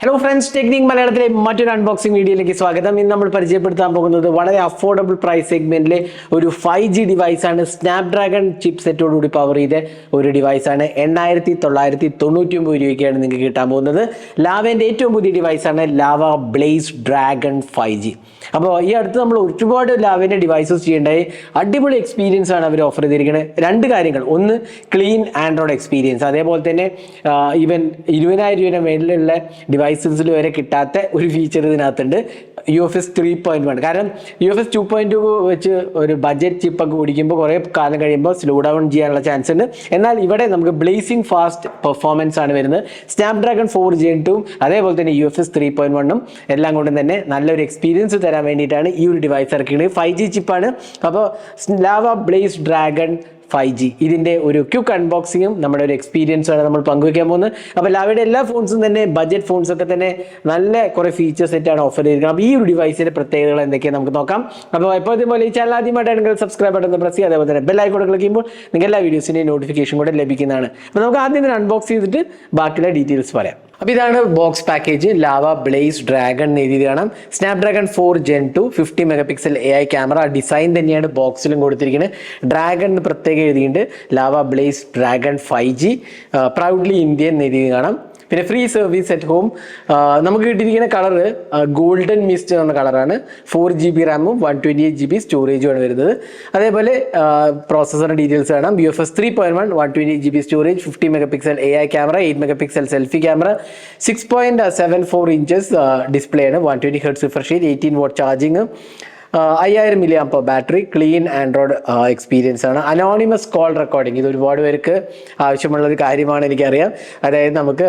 Hello friends technique മലയാളത്തിലെ മറ്റൊരു unboxing വീഡിയോയിലേക്ക് സ്വാഗതം. ഇന്ന് നമ്മൾ പരിചയപ്പെടുത്താൻ പോകുന്നത് വളരെ അഫോർഡബിൾ പ്രൈസ് സെഗ്മെന്റിലെ ഒരു ഫൈവ് ജി ഡിവൈസാണ് സ്നാപ്ഡ്രാഗൺ ചിപ്പ് സെറ്റോടുകൂടി പവർ ചെയ്ത ഒരു ഡിവൈസാണ് എണ്ണായിരത്തി തൊള്ളായിരത്തി തൊണ്ണൂറ്റി ഒമ്പത് രൂപയ്ക്കാണ് നിങ്ങൾക്ക് കിട്ടാൻ പോകുന്നത്. ലാവേന്റെ ഏറ്റവും പുതിയ ഡിവൈസാണ് Lava Blaze Dragon five G അപ്പോൾ ഈ അടുത്ത് നമ്മൾ ഒരുപാട് ലാവേന്റെ ഡിവൈസസ് ചെയ്യേണ്ടായി അടിപൊളി എക്സ്പീരിയൻസ് ആണ് അവർ ഓഫർ ചെയ്തിരിക്കുന്നത് രണ്ട് കാര്യങ്ങൾ. ഒന്ന് ക്ലീൻ ആൻഡ്രോയിഡ് എക്സ്പീരിയൻസ് അതേപോലെ തന്നെ ഈവൻ ഇരുപതിനായിരം രൂപയുടെ മേളിലുള്ള ഡിവൈസസിൽ വരെ കിട്ടാത്ത ഒരു ഫീച്ചർ ഇതിനകത്തുണ്ട്. U F S three point one കാരണം U F S two point two വെച്ച് ഒരു ബഡ്ജറ്റ് ചിപ്പൊക്കെ ഓടിക്കുമ്പോൾ കുറേ കാലം കഴിയുമ്പോൾ സ്ലോ ഡൗൺ ചെയ്യാനുള്ള ചാൻസ് ഉണ്ട്. എന്നാൽ ഇവിടെ നമുക്ക് ബ്ലേസിംഗ് ഫാസ്റ്റ് പെർഫോമൻസ് ആണ് വരുന്നത്. സ്നാപ്ഡ്രാഗൺ ഫോർ ജെ ടും അതേപോലെ തന്നെ U F S three point വണ്ണും എല്ലാം കൊണ്ടും തന്നെ നല്ലൊരു എക്സ്പീരിയൻസ് തരാൻ വേണ്ടിയിട്ടാണ് ഈ ഒരു ഡിവൈസ് ഇറക്കിയത് ഫൈവ് ജി ചിപ്പാണ് അപ്പോൾ Lava Blaze Dragon five G. ഇതിന്റെ ഒരു ക്യുക്ക് അൺബോക്സിങ്ങും നമ്മുടെ ഒരു എക്സ്പീരിയൻസും ആണ് നമ്മൾ പങ്കുവയ്ക്കാൻ പോകുന്നത്. അപ്പോൾ ലാവയുടെ എല്ലാ ഫോൺസും തന്നെ ബഡ്ജറ്റ് ഫോൺസ് ഒക്കെ തന്നെ നല്ല കുറേ ഫീച്ചേഴ്സ് സെറ്റാണ് ഓഫർ ചെയ്തിരിക്കുന്നത്. അപ്പോൾ ഈ ഒരു ഡിവൈസിന്റെ പ്രത്യേകതകൾ എന്തൊക്കെയാണ് നമുക്ക് നോക്കാം. അപ്പോൾ എപ്പോഴത്തെ പോലെ ഈ ചാനൽ ആദ്യമായിട്ടാണെങ്കിൽ സബ്സ്ക്രൈബ് ബട്ടൺ പ്രസ് ചെയ്യുക. അതേപോലെ തന്നെ ബെല്ലൈക്കോടെ ക്ലിക്ക് ചെയ്യുമ്പോൾ നിങ്ങൾ എല്ലാ വീഡിയോസിന്റെയും നോട്ടിഫിക്കേഷൻ കൂടെ ലഭിക്കുന്നതാണ്. അപ്പോൾ നമുക്ക് ആദ്യം തന്നെ അൺബോക്സ് ചെയ്തിട്ട് ബാക്കിയുള്ള ഡീറ്റെയിൽസ് പറയാം. അപ്പോൾ ഇതാണ് box package Lava Blaze Dragon എഴുതി കാണാം. Snapdragon four Gen two fifty megapixel A I camera design തന്നെയാണ് ബോക്സിലും കൊടുത്തിരിക്കുന്നത്. ഡ്രാഗൺ എന്ന് പ്രത്യേകം എഴുതിയിട്ടുണ്ട്. Lava Blaze Dragon five G proudly Indian എഴുതി കാണാം. പിന്നെ ഫ്രീ സർവീസ് അറ്റ് ഹോം നമുക്ക് കിട്ടിയിരിക്കുന്ന കളർ ഗോൾഡൻ മിസ്റ്റ് എന്ന കളറാണ് ഫോർ ജി ബി റാമും one twenty eight G B സ്റ്റോറേജുമാണ് വരുന്നത്. അതേപോലെ പ്രോസസ്സറിന്റെ ഡീറ്റെയിൽസ് കാണാം. B F S three point one one twenty eight G B storage fifty megapixel A I camera eight megapixel selfie camera six point seven four inches display ആണ് one twenty hertz refresh eighteen watt charging അയ്യായിരം milli amp hour battery clean Android experience ആണ്. Anonymous call recording ഇത് ഒരുപാട് പേർക്ക് ആവശ്യമുള്ള ഒരു കാര്യമാണ് എനിക്കറിയാം. അതായത് നമുക്ക്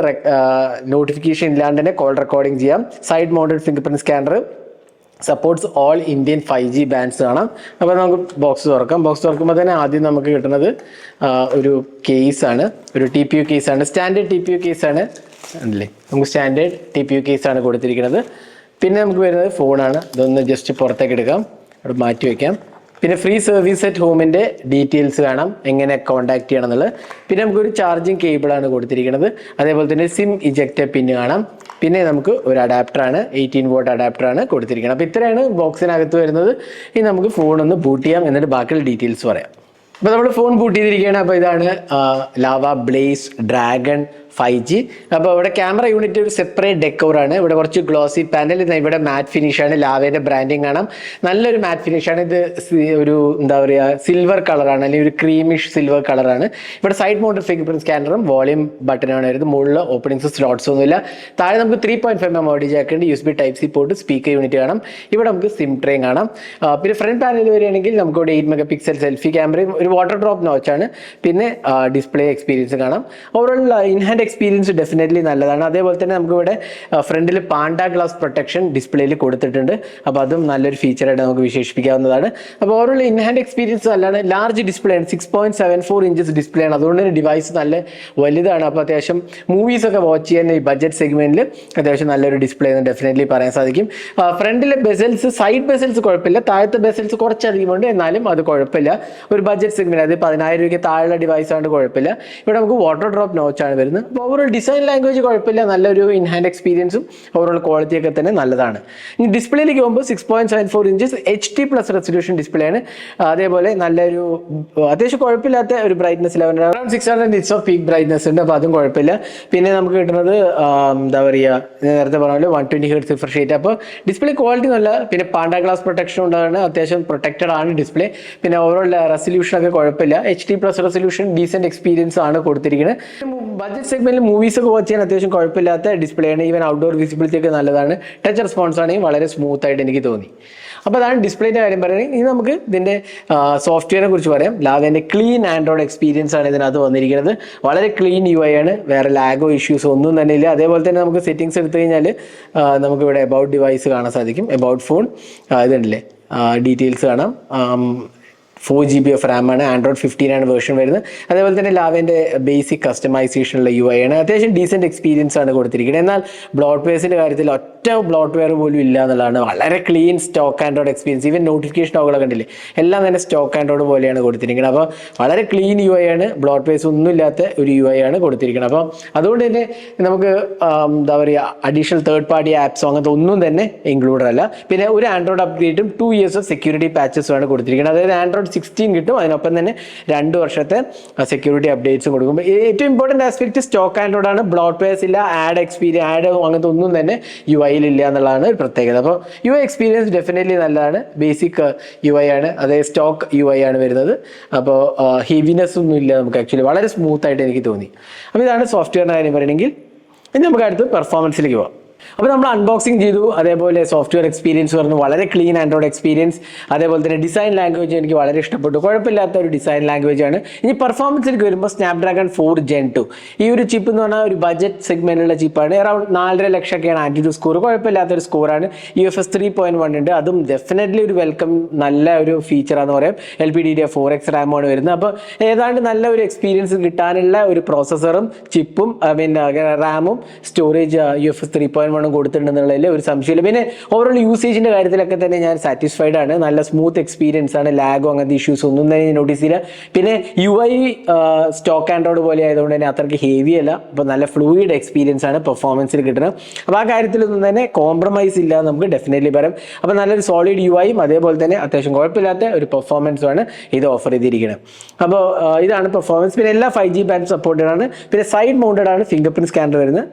നോട്ടിഫിക്കേഷൻ ഇല്ലാണ്ട് തന്നെ കോൾ റെക്കോർഡിംഗ് ചെയ്യാം. Side mounted fingerprint scanner supports all Indian five G bands കാണാം അപ്പോൾ നമുക്ക് ബോക്സ് തുറക്കാം. ബോക്സ് തുറക്കുമ്പോൾ തന്നെ ആദ്യം നമുക്ക് കിട്ടുന്നത് ഒരു കേസാണ് ഒരു ടി പി യു കേസാണ് സ്റ്റാൻഡേർഡ് ടി പി യു കേസാണ് അല്ലേ? നമുക്ക് സ്റ്റാൻഡേർഡ് ടി പി യു കേസാണ് കൊടുത്തിരിക്കുന്നത്. പിന്നെ നമുക്ക് വരുന്നത് ഫോണാണ് ഇതൊന്ന് ജസ്റ്റ് പുറത്തേക്ക് എടുക്കാം. അവിടെ മാറ്റി വയ്ക്കാം പിന്നെ ഫ്രീ സർവീസ് അറ്റ് ഹോമിന്റെ ഡീറ്റെയിൽസ് വേണം എങ്ങനെ കോൺടാക്ട് ചെയ്യണം എന്നുള്ളത്. പിന്നെ നമുക്കൊരു ചാർജിങ് കേബിളാണ് കൊടുത്തിരിക്കുന്നത്. അതേപോലെ തന്നെ സിം ഇജക്റ്റ് പിന്ന് കാണാം. പിന്നെ നമുക്ക് ഒരു അഡാപ്റ്ററാണ് എയ്റ്റീൻ വോട്ട് അഡാപ്റ്ററാണ് കൊടുത്തിരിക്കുന്നത്. അപ്പോൾ ഇത്രയാണ് ബോക്സിനകത്ത് വരുന്നത്. ഇനി നമുക്ക് ഫോൺ ഒന്ന് ബൂട്ട് ചെയ്യാം. എന്നിട്ട് ബാക്കിയുള്ള ഡീറ്റെയിൽസ് പറയാം. അപ്പോൾ നമ്മൾ ഫോൺ ബൂട്ട് ചെയ്തിരിക്കുകയാണ്. അപ്പോൾ ഇതാണ് Lava Blaze Dragon five G. അപ്പോൾ ഇവിടെ ക്യാമറ യൂണിറ്റ് ഒരു സെപ്പറേറ്റ് ഡെക്കോറാണ് ഇവിടെ കുറച്ച് ഗ്ലോസി പാനൽ ഇവിടെ മാറ്റ് ഫിനിഷാണ് ലാവേന്റെ ബ്രാൻഡിങ് കാണാം. നല്ലൊരു മാറ്റ് ഫിനിഷാണ് ഇത് ഒരു എന്താ പറയുക സിൽവർ കളറാണ് അല്ലെങ്കിൽ ഒരു ക്രീമിഷ് സിൽവർ കളറാണ് ഇവിടെ സൈഡ് മോണ്ടർ ഫിംഗർ പ്രിന്റ് സ്കാനറും വോളിയം ബട്ടനാണ് വരുന്നത് മുകളിൽ ഓപ്പണിങ്സ് സ്ലോട്ട്സ് ഒന്നുമില്ല താഴെ നമുക്ക് three point five M audio ജാക്കുണ്ട് U S B type C port speaker unit കാണാം. ഇവിടെ നമുക്ക് സിം ട്രെയിൻ കാണാം. പിന്നെ ഫ്രണ്ട് പാനൽ വരികയാണെങ്കിൽ നമുക്ക് ഇവിടെ എയ്റ്റ് മെഗാ പിക്സൽ സെൽഫി ക്യാമറയും ഒരു വാട്ടർ ഡ്രോപ്പ് നോച്ചാണ് പിന്നെ ഡിസ്പ്ലേ എക്സ്പീരിയൻസ് കാണാം. Overall in hand experience definitely നല്ലതാണ്. അതേപോലെ തന്നെ നമുക്ക് ഇവിടെ ഫ്രണ്ടിൽ പാണ്ട ഗ്ലാസ് പ്രൊട്ടക്ഷൻ ഡിസ്പ്ലേയിൽ കൊടുത്തിട്ടുണ്ട്. അപ്പോൾ അതും നല്ലൊരു ഫീച്ചറായിട്ട് നമുക്ക് വിശേഷിപ്പിക്കാവുന്നതാണ്. അപ്പോൾ ഓവറോൾ ഇൻ ഹാൻഡ് എക്സ്പീരിയൻസ് നല്ലതാണ്. ലാർജ് ഡിസ്പ്ലേ ആണ്. Six point seven four inches display ആണ്. അതുകൊണ്ട് തന്നെ ഡിവൈസ് നല്ല വലുതാണ്. അപ്പോൾ അത്യാവശ്യം മൂവീസ് ഒക്കെ വാച്ച് ചെയ്യാൻ ഈ ബഡ്ജറ്റ് സെഗ്മെന്റിൽ അത്യാവശ്യം നല്ലൊരു ഡിസ്പ്ലേ എന്ന് ഡെഫിനറ്റ്ലി പറയാൻ സാധിക്കും. ഫ്രണ്ടിലെ ബെസൽസ് സൈഡ് ബെസൽസ് കുഴപ്പമില്ല. താഴത്തെ ബെസൽസ് കുറച്ചധികം ഉണ്ട്. എന്നാലും അത് കുഴപ്പമില്ല. ഒരു ബഡ്ജറ്റ് സെഗ്മെന്റ് അത് പതിനായിരം രൂപയ്ക്ക് താഴെയുള്ള ഡിവൈസ് ആണ് കുഴപ്പമില്ല. ഇവിടെ നമുക്ക് വാട്ടർ ഡ്രോപ്പ് നോച്ചാണ് വരുന്നത്. ഓവറോൾ ഡിസൈൻ ലാംഗ്വേജ് കുഴപ്പമില്ല. നല്ലൊരു ഇൻ ഹാൻഡ് എക്സ്പീരിയൻസും ഓവറോൾ ക്വാളിറ്റി ഒക്കെ തന്നെ നല്ലതാണ്. ഇനി ഡിസ്പ്ലേയിലേക്ക് പോകുമ്പോൾ six point seven four inches H D plus resolution display ആണ്. അതേപോലെ നല്ലൊരു അത്യാവശ്യം കുഴപ്പമില്ലാത്ത ഒരു brightness level around six hundred nits of peak brightness ഉണ്ട്. അപ്പോൾ അതും കുഴപ്പമില്ല. പിന്നെ നമുക്ക് കിട്ടുന്നത് എന്താ പറയുക നേരത്തെ പറഞ്ഞ one twenty hertz refresh rate അപ്പോൾ ഡിസ്പ്ലേ ക്വാളിറ്റി നല്ല പിന്നെ പാണ്ട ഗ്ലാസ് പ്രൊട്ടക്ഷൻ ഉണ്ടാണ് അത്യാവശ്യം പ്രൊട്ടക്റ്റഡ് ആണ് ഡിസ്പ്ലേ പിന്നെ ഓവറോൾ റെസൊല്യൂഷൻ ഒക്കെ കുഴപ്പമില്ല. H D plus resolution decent experience ആണ് കൊടുത്തിരിക്കുന്നത് ബഡ്ജറ്റ് സെഗ്മെന്റിൽ മൂവീസ് ഒക്കെ വാച്ച് ചെയ്യാൻ അത്യാവശ്യം കുഴപ്പമില്ലാത്ത ഡിസ്പ്ലേ ആണ്. ഈവൻ ഔട്ട്ഡോർ വിസിബിലിറ്റി ഒക്കെ നല്ലതാണ്. ടച്ച് റെസ്പോൺസ് ആണെങ്കിൽ വളരെ സ്മൂത്ത് ആയിട്ട് എനിക്ക് തോന്നി. അപ്പോൾ അതാണ് ഡിസ്പ്ലേന്റെ കാര്യം പറയുന്നത്. ഇനി നമുക്ക് ഇതിന്റെ സോഫ്റ്റ്വെയറിനെ കുറിച്ച് പറയാം. ലാവേന്റെ ക്ലീൻ ആൻഡ്രോയിഡ് എക്സ്പീരിയൻസ് ആണ് ഇതിനകത്ത് വന്നിരിക്കുന്നത്. വളരെ ക്ലീൻ യു ഐ ആണ്. വേറെ ലാഗോ ഇഷ്യൂസ് ഒന്നും തന്നെ ഇല്ല. അതേപോലെ തന്നെ നമുക്ക് സെറ്റിംഗ്സ് എടുത്തു കഴിഞ്ഞാൽ നമുക്ക് ഇവിടെ എബൌട്ട് ഡിവൈസ് കാണാൻ സാധിക്കും. എബൌട്ട് ഫോൺ ഇതുണ്ടല്ലേ? ഡീറ്റെയിൽസ് കാണാം. Four G B F RAM ആണ്. ആൻഡ്രോയിഡ് ഫിഫ്റ്റീൻ ആണ് വേർഷൻ വരുന്നത്. അതേപോലെ തന്നെ ലാവേന്റെ ബേസിക് കസ്റ്റമൈസേഷനുള്ള യു ഐ ആണ്. അത്യാവശ്യം ഡീസെന്റ് എക്സ്പീരിയൻസ് ആണ് കൊടുത്തിരിക്കുന്നത്. എന്നാൽ ബ്ലോട്ട് വെയർസിന്റെ കാര്യത്തിൽ ഒറ്റ ബ്ലോട്ട് വെയർ പോലും ഇല്ല എന്നുള്ളതാണ് വളരെ clean stock Android experience even notification ഓകളൊക്കെ കണ്ടില്ലേ എല്ലാം തന്നെ സ്റ്റോക്ക് ആൻഡ്രോയിഡ് പോലെയാണ് കൊടുത്തിരിക്കുന്നത്. അപ്പോൾ വളരെ ക്ലീൻ യു ഐ ആണ്. ബ്ലോട്ട് വെയർസ് ഒന്നും ഇല്ലാത്ത ഒരു യു ഐ ആണ് കൊടുത്തിരിക്കുന്നത്. അപ്പോൾ അതുകൊണ്ട് തന്നെ നമുക്ക് എന്താ പറയുക അഡീഷണൽ തേർഡ് പാർട്ടി ആപ്സോ അങ്ങനത്തെ ഒന്നും തന്നെ ഇൻക്ലൂഡഡ് അല്ല. പിന്നെ ഒരു ആൻഡ്രോയിഡ് അപ്ഡേറ്റും ടു ഇയേഴ്സ് ഓഫ് സെക്യൂരിറ്റി പാച്ചസും ആണ് കൊടുത്തിരിക്കുന്നത്. അതായത് ആൻഡ്രോയിഡ് സിക്സ്റ്റീൻ കിട്ടും. അതിനൊപ്പം തന്നെ രണ്ട് വർഷത്തെ സെക്യൂരിറ്റി അപ്ഡേറ്റ്സും കൊടുക്കും ഏറ്റവും ഇമ്പോർട്ടന്റ് ആസ്പെക്ട് സ്റ്റോക്ക് ആൻഡ്രോയിഡാണ് ആണ്. ബ്ലോട്ട് വെയർസ് ഇല്ല ആഡ് എക്സ്പീരിയൻ ആഡ് അങ്ങനത്തെ ഒന്നും തന്നെ യു ഐയിൽ ഇല്ല എന്നുള്ളതാണ് ഒരു പ്രത്യേകത. അപ്പോൾ യു ഐ എക്സ്പീരിയൻസ് ഡെഫിനറ്റ്ലി നല്ലതാണ്. ബേസിക് യു ഐ ആണ്. അതായത് സ്റ്റോക്ക് യു ഐ ആണ് വരുന്നത്. അപ്പോൾ ഹെവിനെസ് ഒന്നും ഇല്ല നമുക്ക് ആക്ച്വലി വളരെ സ്മൂത്ത് ആയിട്ട് എനിക്ക് തോന്നി. അപ്പോൾ ഇതാണ് സോഫ്റ്റ്വെയറിന്റെ കാര്യം പറയണമെങ്കിൽ ഇനി നമുക്ക് അടുത്ത് പെർഫോമൻസിലേക്ക് പോവാം. അപ്പോൾ നമ്മൾ അൺബോക്സിങ് ചെയ്തു. അതേപോലെ സോഫ്റ്റ്വെയർ എക്സ്പീരിയൻസ് പറഞ്ഞു. വളരെ ക്ലീൻ ആൻഡ്രോയിഡ് എക്സ്പീരിയൻസ് അതേപോലെ തന്നെ ഡിസൈൻ ലാംഗ്വേജ് എനിക്ക് വളരെ ഇഷ്ടപ്പെട്ടു. കുഴപ്പമില്ലാത്ത ഒരു ഡിസൈൻ ലാംഗ്വേജ് ആണ്. ഇനി പെർഫോമൻസിലേക്ക് വരുമ്പോൾ സ്നാപ്ഡ്രാഗൺ ഫോർ ജെൻ ടു ഈ ഒരു ചിപ്പ് എന്ന് പറഞ്ഞാൽ ഒരു ബജറ്റ് സെഗ്മെന്റിലുള്ള ചിപ്പാണ് അറൌണ്ട് നാലര ലക്ഷമൊക്കെയാണ് ആന്റിറ്റ്യൂഡ് സ്കോർ കുഴപ്പമില്ലാത്ത ഒരു സ്കോറാണ് U F S three point one ഉണ്ട്. അതും ഡെഫിനറ്റ്ലി ഒരു വെൽക്കം നല്ല ഒരു ഫീച്ചറാന്ന് പറയാം. L P D D four X റാമാണ് വരുന്നത്. അപ്പോൾ ഏതാണ്ട് നല്ല ഒരു എക്സ്പീരിയൻസ് കിട്ടാനുള്ള ഒരു പ്രോസസ്സറും ചിപ്പും ഐ മീൻ റാമും storage U F S three വണ്ണും കൊടുത്തിട്ടുണ്ടെന്നുള്ളതിൽ ഒരു സംശയമില്ല പിന്നെ ഓവറോൾ യൂസേജിന്റെ കാര്യത്തിലൊക്കെ തന്നെ ഞാൻ സാറ്റിസ്ഫൈഡ് ആണ്. നല്ല സ്മൂത്ത് എക്സ്പീരിയൻസ് ആണ്. ലാഗോ അങ്ങനത്തെ ഇഷ്യൂസ് ഒന്നും തന്നെ നോട്ടീസ് ചെയ്യില്ല പിന്നെ യു ഐ സ്റ്റോക്ക് ആൻഡ്രോയിഡ് പോലെ ആയതുകൊണ്ട് തന്നെ അത്രയ്ക്ക് ഹെവി അല്ല. അപ്പോൾ നല്ല ഫ്ലൂയിഡ് എക്സ്പീരിയൻസ് ആണ് പെർഫോമൻസിൽ കിട്ടുന്നത്. അപ്പോൾ ആ കാര്യത്തിലൊന്നും തന്നെ കോംപ്രമൈസ് ഇല്ല നമുക്ക് ഡെഫിനറ്റ്ലി പറയാം. അപ്പോൾ നല്ലൊരു സോളിഡ് യു ഐയും അതേപോലെ തന്നെ അത്യാവശ്യം കുഴപ്പമില്ലാത്ത ഒരു പെർഫോമൻസും ആണ് ഇത് ഓഫർ ചെയ്തിരിക്കുന്നത്. അപ്പോൾ ഇതാണ് പെർഫോമൻസ് പിന്നെ എല്ലാ ഫൈവ് ജി ബാൻഡ് സപ്പോർട്ടഡ് ആണ്. പിന്നെ സൈഡ് മൗണ്ടഡ് ആണ് ഫിംഗർ പ്രിന്റ് സ്കാനർ വരുന്നത്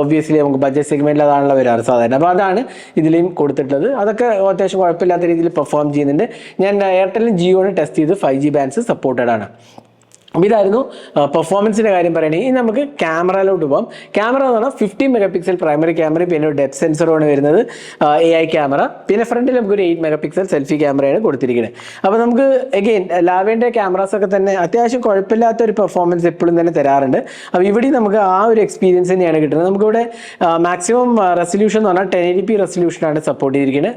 ഒബ്വിയസ്ലി നമുക്ക് ബഡ്ജറ്റ് സെഗ്മെന്റിൽ അതാണല്ലോ വരാറ് സാധാരണ അപ്പോൾ അതാണ് ഇതിലെയും കൊടുത്തിട്ടുള്ളത്. അതൊക്കെ അത്യാവശ്യം കുഴപ്പമില്ലാത്ത രീതിയിൽ പെർഫോം ചെയ്യുന്നുണ്ട്. ഞാൻ എയർടെലും ജിയോയും ടെസ്റ്റ് ചെയ്ത് ഫൈവ് ജി ബാൻഡ്സ് സപ്പോർട്ടഡ് ആണ്. ഇതായിരുന്നു പെർഫോമൻസിന്റെ കാര്യം പറയുകയാണെങ്കിൽ നമുക്ക് ക്യാമറയിലോട്ട് പോകാം ക്യാമറ എന്ന് പറഞ്ഞാൽ fifty megapixel primary camera പിന്നെ ഒരു ഡെപ്ത് സെൻസറുമാണ് വരുന്നത് എ ഐ ക്യാമറ. പിന്നെ ഫ്രണ്ടിൽ നമുക്ക് ഒരു എയ്റ്റ് മെഗാ പിക്സൽ സെൽഫി ക്യാമറയാണ് കൊടുത്തിരിക്കുന്നത് അപ്പോൾ നമുക്ക് എഗെയിൻ ലാവേന്റെ ക്യാമറാസ് ഒക്കെ തന്നെ അത്യാവശ്യം കുഴപ്പമില്ലാത്ത ഒരു പെർഫോമൻസ് എപ്പോഴും തന്നെ തരാറുണ്ട്. അപ്പോൾ ഇവിടെ നമുക്ക് ആ ഒരു എക്സ്പീരിയൻസ് തന്നെയാണ് കിട്ടുന്നത്. നമുക്കിവിടെ മാക്സിമം റെസൊല്യൂഷൻ എന്ന് പറഞ്ഞാൽ ടെൻ എയ്റ്റി പി റെസൊല്യൂഷനാണ് സപ്പോർട്ട് ചെയ്തിരിക്കുന്നത്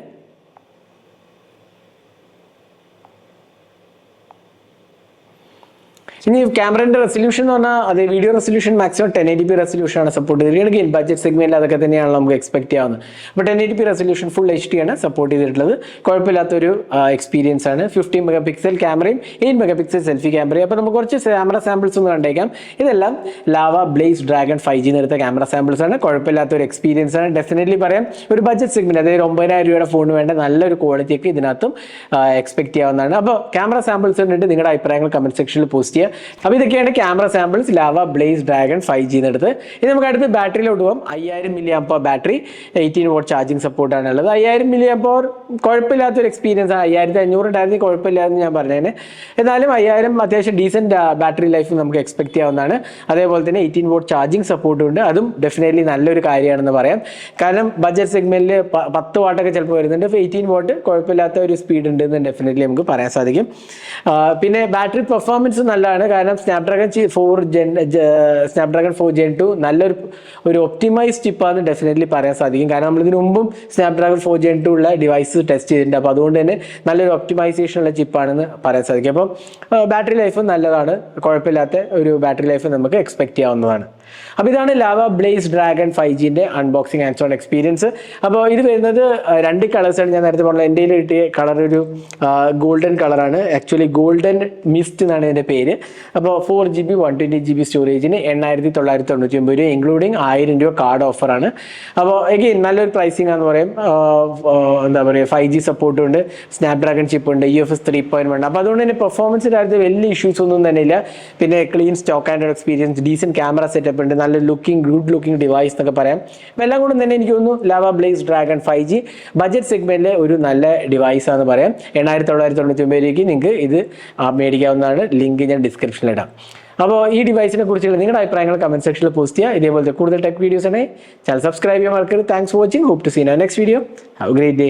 ഇനി ക്യാമറയുടെ റെസൊല്യൂഷൻ എന്ന് പറഞ്ഞാൽ അത് video resolution maximum ten eighty P resolution ആണ് സപ്പോർട്ട് ചെയ്തിരിക്കുന്നത് ബഡ്ജറ്റ് സെഗ്മെന്റിൽ അതൊക്കെ തന്നെയാണ് നമുക്ക് എക്സ്പെക്ട് ചെയ്യാവുന്നത്. അപ്പോൾ ten eighty P resolution full H D ആണ് സപ്പോർട്ട് ചെയ്തിട്ടുള്ളത്. കുഴപ്പമില്ലാത്തൊരു എക്സ്പീരിയൻസ് ആണ്. ഫിഫ്റ്റീൻ മെഗാ പിക്സൽ ക്യാമറയും എയ്റ്റ് മെഗാ പിക്സൽ സെൽഫി ക്യാമറയും അപ്പോൾ നമുക്ക് കുറച്ച് ക്യാമറ സാമ്പിൾസ് ഒന്ന് കണ്ടേക്കാം. ഇതെല്ലാം Lava Blaze Dragon five G എടുത്ത ക്യാമറ സാമ്പിൾസ് ആണ്. കുഴപ്പമില്ലാത്ത ഒരു എക്സ്പീരിയൻസ് ആണ്. ഡെഫിനറ്റ്ലി പറയാം ഒരു ബഡ്ജറ്റ് സെഗ്മെന്റ് അതായത് ഒമ്പതിനായിരം രൂപയുടെ ഫോണിന് വേണ്ട നല്ലൊരു ക്വാളിറ്റിയൊക്കെ ഇതിനകത്തും എക്സ്പെക്ട് ചെയ്യാവുന്നതാണ്. അപ്പോൾ ക്യാമറ സാമ്പിൾസ് കണ്ടിട്ട് നിങ്ങളുടെ അഭിപ്രായങ്ങൾ കമന്റ് സെക്ഷനിൽ പോസ്റ്റ് ചെയ്യുക. അപ്പോൾ ഇതൊക്കെയാണ് camera samples Lava Blaze Dragon five G എന്നെടുത്ത് ഇനി നമുക്ക് അടുത്ത് ബാറ്ററിയിലോട്ട് പോകാം അയ്യായിരം milli amp battery eighteen watt charging സപ്പോർട്ടാണ് ഉള്ളത്. അയ്യായിരം മില്ലി ആമ്പോ കുഴപ്പമില്ലാത്തൊരു എക്സ്പീരിയൻസ് ആണ്. അയ്യായിരത്തി അഞ്ഞൂറ് ഉണ്ടായിരുന്നു കുഴപ്പമില്ലാന്ന് ഞാൻ പറഞ്ഞേനെ. എന്നാലും അയ്യായിരം അത്യാവശ്യം ഡീസെന്റ് ബാറ്ററി ലൈഫ് നമുക്ക് എക്സ്പെക്ട് ചെയ്യാവുന്നതാണ്. അതേപോലെ തന്നെ എയ്റ്റീൻ വോട്ട് ചാർജിങ് സപ്പോർട്ടും ഉണ്ട്. അതും ഡെഫിനറ്റ്ലി നല്ലൊരു കാര്യമാണെന്ന് പറയാം. കാരണം ബഡ്ജറ്റ് സെഗ്മെന്റിൽ പത്ത് വാട്ടൊക്കെ ചിലപ്പോൾ വരുന്നുണ്ട്. അപ്പോൾ എയ്റ്റീൻ വോട്ട് കുഴപ്പമില്ലാത്ത ഒരു സ്പീഡ് ഉണ്ട് എന്ന് ഡെഫിനറ്റ്ലി നമുക്ക് പറയാൻ സാധിക്കും. പിന്നെ ബാറ്ററി പെർഫോമൻസ് നല്ലതാണ്. കാരണം Snapdragon four Gen Snapdragon four Gen two നല്ലൊരു ഒരു ഒപ്റ്റിമൈസ് ചിപ്പാന്ന് ഡെഫിനറ്റ്ലി പറയാൻ സാധിക്കും. കാരണം നമ്മൾ ഇതിനു മുമ്പും സ്നാപ്ഡ്രാഗൺ ഫോർ ജെൻ ടു ഉള്ള ഡിവൈസ് ടെസ്റ്റ് ചെയ്തിട്ടുണ്ട്. അപ്പോൾ അതുകൊണ്ട് തന്നെ നല്ലൊരു ഒപ്റ്റിമൈസേഷൻ ഉള്ള ചിപ്പാണെന്ന് പറയാൻ സാധിക്കും. അപ്പം ബാറ്ററി ലൈഫ് നല്ലതാണ്. കുഴപ്പമില്ലാത്ത ഒരു ബാറ്ററി ലൈഫ് നമുക്ക് എക്സ്പെക്ട് ചെയ്യാവുന്നതാണ്. അപ്പോൾ ഇതാണ് ലാവ ബ്ലേസ് ഡ്രാഗൺ ഫൈവ് ജിന്റെ അൺബോക്സിംഗ് ആൻഡ് സോൺ എക്സ്പീരിയൻസ് അപ്പോൾ ഇത് വരുന്നത് രണ്ട് കളേഴ്സാണ് ഞാൻ നേരത്തെ പറഞ്ഞത് എന്റെ കയ്യിൽ കിട്ടിയ കളർ ഒരു ഗോൾഡൻ കളറാണ് ആക്ച്വലി ഗോൾഡൻ മിസ്റ്റ് എന്നാണ് ഇതിന്റെ പേര്. അപ്പോൾ four G B one twenty G B സ്റ്റോറേജിന് എണ്ണായിരത്തി തൊള്ളായിരത്തി തൊണ്ണൂറ്റി ഒമ്പത് രൂപ ഇൻക്ലൂഡിങ് ആയിരം രൂപ കാർഡ് ഓഫറാണ് അപ്പോൾ എഗെയിൻ നല്ലൊരു പ്രൈസിംഗ് ആണെന്ന് പറയും. എന്താ പറയുക ഫൈവ് ജി സപ്പോർട്ടും ഉണ്ട് സ്നാപ്ഡ്രാഗൺ ചിപ്പ് ഉണ്ട് U F S three point one അപ്പോൾ അതുകൊണ്ട് തന്നെ പെർഫോമൻസിന്റെ കാര്യത്തിൽ വലിയ ഇഷ്യൂസ് ഒന്നും തന്നെ ഇല്ല. പിന്നെ clean stock and experience decent camera setup ഉണ്ട് നല്ല ലുക്കിംഗ് ഗുഡ് ലുക്കിംഗ് ഡിവൈസ് എന്നൊക്കെ പറയാം. എല്ലാം കൊണ്ടും തന്നെ എനിക്ക് തോന്നുന്നു Lava Blaze Dragon five G budget സെഗ്മെന്റിലെ ഒരു നല്ല ഡിവൈസ് ആണെന്ന് പറയാം. എണ്ണായിരത്തി തൊള്ളായിരത്തി തൊണ്ണൂറ്റി ഒമ്പത് രൂപയ്ക്ക് നിങ്ങൾക്ക് ഇത് മേടിക്കാവുന്നതാണ്. ലിങ്ക് ഞാൻ ഡിസ്ക്രിപ്ഷനിൽ ഇടാം. അപ്പോൾ ഈ ഡിവൈസിനെ കുറിച്ചുള്ള നിങ്ങളുടെ അഭിപ്രായങ്ങൾ കമന്റ് സെക്ഷനിൽ പോസ്റ്റ് ചെയ്യുക. ഇതേപോലത്തെ കൂടുതൽ ടെക് വീഡിയോസ് ആണെങ്കിൽ ചാനൽ സബ്സ്ക്രൈബ് ചെയ്യാൻ മറക്കരുത്. Thanks for watching hope to seen next video have great day